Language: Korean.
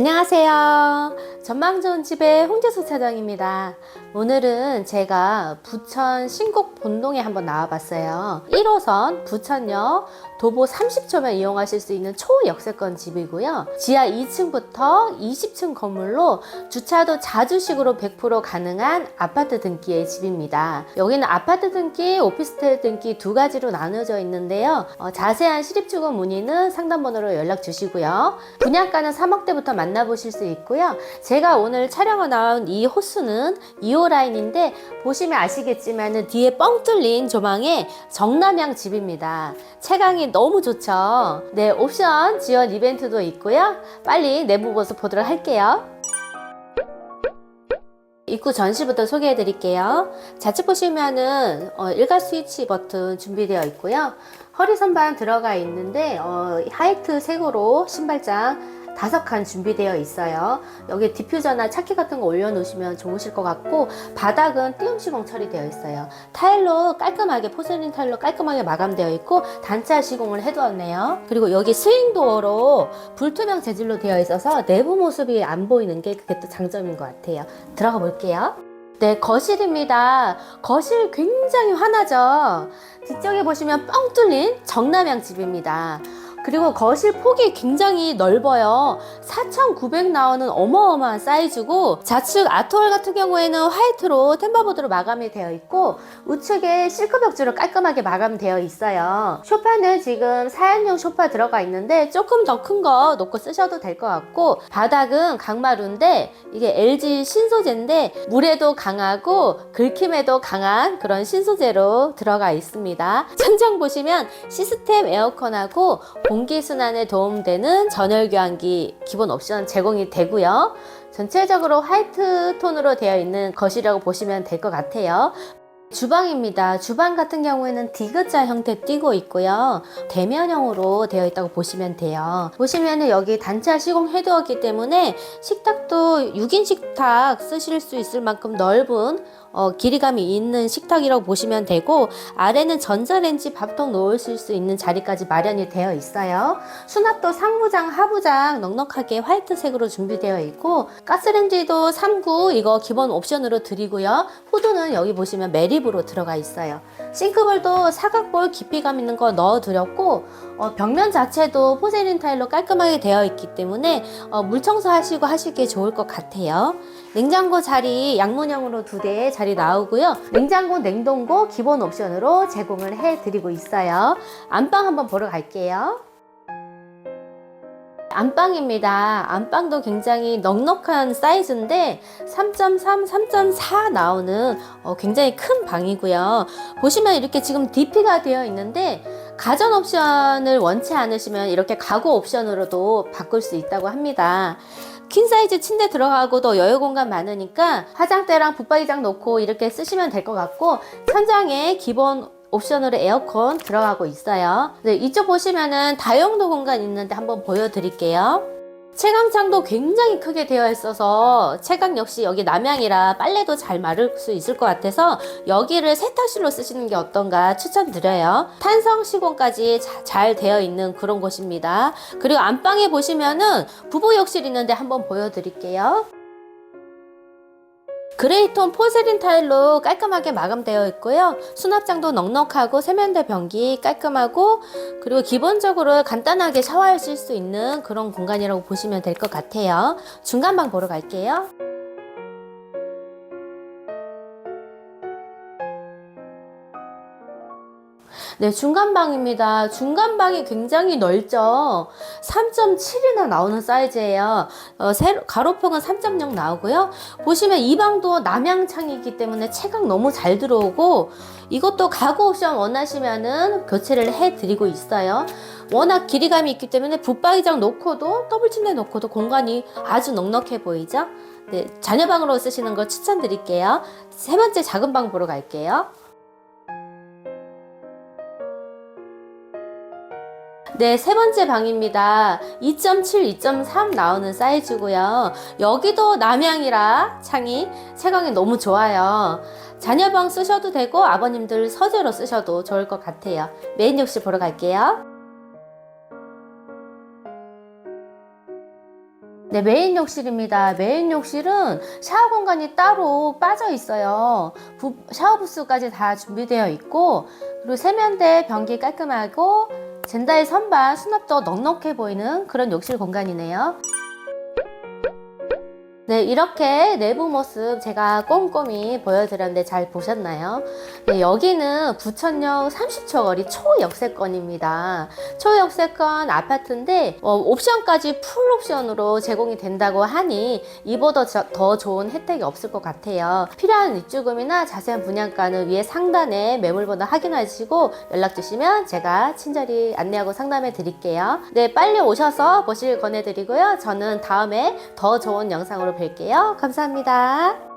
안녕하세요. 전망 좋은 집의 홍재수 차장입니다. 오늘은 제가 부천 신곡 본동에 한번 나와봤어요. 1호선 부천역 도보 30초면 이용하실 수 있는 초역세권 집이고요. 지하 2층부터 20층 건물로 주차도 자주식으로 100% 가능한 아파트 등기의 집입니다. 여기는 아파트 등기, 오피스텔 등기 두 가지로 나눠져 있는데요. 어, 자세한 실입주거 문의는 상담번호로 연락 주시고요. 분양가는 3억대부터 만나보실 수 있고요. 제가 오늘 촬영을 나온 이 호수는 2호 라인인데 보시면 아시겠지만 뒤에 뻥 뚫린 조망의 정남향 집입니다. 채광이 너무 좋죠. 네, 옵션 지원 이벤트도 있고요. 빨리 내부 모습 보도록 할게요. 입구 전시부터 소개해 드릴게요. 좌측 보시면은 어, 일괄 스위치 버튼 준비되어 있고요. 허리 선반 들어가 있는데 어, 하이트 색으로 신발장 다섯 칸 준비되어 있어요. 여기 디퓨저나 차키 같은 거 올려놓으시면 좋으실 것 같고 바닥은 띄움 시공 처리되어 있어요. 타일로 깔끔하게 포세린 타일로 깔끔하게 마감되어 있고 단차 시공을 해두었네요. 그리고 여기 스윙 도어로 불투명 재질로 되어 있어서 내부 모습이 안 보이는 게 그게 또 장점인 것 같아요. 들어가 볼게요. 네, 거실입니다. 거실 굉장히 환하죠? 뒤쪽에 보시면 뻥 뚫린 정남향 집입니다. 그리고 거실 폭이 굉장히 넓어요. 4,900 나오는 어마어마한 사이즈고 좌측 아트월 같은 경우에는 화이트로 템버보드로 마감이 되어 있고 우측에 실크 벽지로 깔끔하게 마감되어 있어요. 소파는 지금 4인용 소파 들어가 있는데 조금 더 큰 거 놓고 쓰셔도 될 것 같고 바닥은 강마루인데 이게 LG 신소재인데 물에도 강하고 긁힘에도 강한 그런 신소재로 들어가 있습니다. 천장 보시면 시스템 에어컨하고 공기순환에 도움되는 전열교환기 기본 옵션 제공이 되고요. 전체적으로 화이트 톤으로 되어 있는 것이라고 보시면 될 것 같아요. 주방입니다. 주방 같은 경우에는 디귿자 형태 띄고 있고요. 대면형으로 되어 있다고 보시면 돼요. 보시면은 여기 단차 시공해 두었기 때문에 식탁도 6인 식탁 쓰실 수 있을 만큼 넓은 어, 길이감이 있는 식탁이라고 보시면 되고 아래는 전자레인지 밥통 놓으실 수 있는 자리까지 마련이 되어 있어요. 수납도 상부장, 하부장 넉넉하게 화이트색으로 준비되어 있고 가스레인지도 3구 이거 기본 옵션으로 드리고요. 후드는 여기 보시면 매립으로 들어가 있어요. 싱크볼도 사각볼 깊이감 있는 거 넣어드렸고 어, 벽면 자체도 포세린 타일로 깔끔하게 되어 있기 때문에 어, 물 청소하시고 하시기에 좋을 것 같아요. 냉장고 자리 양문형으로 두대 자리 나오고요. 냉장고, 냉동고 기본 옵션으로 제공을 해드리고 있어요. 안방 한번 보러 갈게요. 안방입니다. 안방도 굉장히 넉넉한 사이즈인데 3.3, 3.4 나오는 어, 굉장히 큰 방이고요. 보시면 이렇게 지금 DP가 되어 있는데 가전 옵션을 원치 않으시면 이렇게 가구 옵션으로도 바꿀 수 있다고 합니다. 퀸 사이즈 침대 들어가고도 여유 공간 많으니까 화장대랑 붙박이장 놓고 이렇게 쓰시면 될 것 같고 천장에 기본 옵션으로 에어컨 들어가고 있어요. 네, 이쪽 보시면은 다용도 공간 있는데 한번 보여드릴게요. 채광창도 굉장히 크게 되어 있어서 채광 역시 여기 남향이라 빨래도 잘 마를 수 있을 것 같아서 여기를 세탁실로 쓰시는 게 어떤가 추천드려요. 탄성 시공까지 자- 잘 되어 있는 그런 곳입니다. 그리고 안방에 보시면은 부부 욕실 있는데 한번 보여드릴게요. 그레이톤 포세린 타일로 깔끔하게 마감되어 있고요. 수납장도 넉넉하고 세면대 변기 깔끔하고 그리고 기본적으로 간단하게 샤워하실 수 있는 그런 공간이라고 보시면 될 것 같아요. 중간방 보러 갈게요. 네, 중간방입니다. 중간방이 굉장히 넓죠. 3.7이나 나오는 사이즈예요. 어, 세로- 가로폭은 3.0 나오고요. 보시면 이 방도 남향창이기 때문에 채광 너무 잘 들어오고 이것도 가구 옵션 원하시면은 교체를 해드리고 있어요. 워낙 길이감이 있기 때문에 붙박이장 놓고도 더블 침대 놓고도 공간이 아주 넉넉해 보이죠? 네, 자녀방으로 쓰시는 걸 추천드릴게요. 세 번째 작은 방 보러 갈게요. 네, 세 번째 방입니다. 2.7, 2.3 나오는 사이즈고요. 여기도 남향이라 창이 채광이 너무 좋아요. 자녀방 쓰셔도 되고 아버님들 서재로 쓰셔도 좋을 것 같아요. 메인 욕실 보러 갈게요. 네, 메인 욕실입니다. 메인 욕실은 샤워 공간이 따로 빠져 있어요. 부- 샤워 부스까지 다 준비되어 있고, 그리고 세면대 변기 깔끔하고, 젠다의 선반 수납도 넉넉해 보이는 그런 욕실 공간이네요. 네, 이렇게 내부 모습 제가 꼼꼼히 보여드렸는데 잘 보셨나요? 네, 여기는 부천역 30초 거리 초역세권입니다. 초역세권 아파트인데 어, 옵션까지 풀 옵션으로 제공이 된다고 하니 이보다 저- 더 좋은 혜택이 없을 것 같아요. 필요한 입주금이나 자세한 분양가는 위에 상단에 매물번호 확인하시고 연락 주시면 제가 친절히 안내하고 상담해 드릴게요. 네, 빨리 오셔서 보실 권해드리고요. 저는 다음에 더 좋은 영상으로 뵐게요. 감사합니다.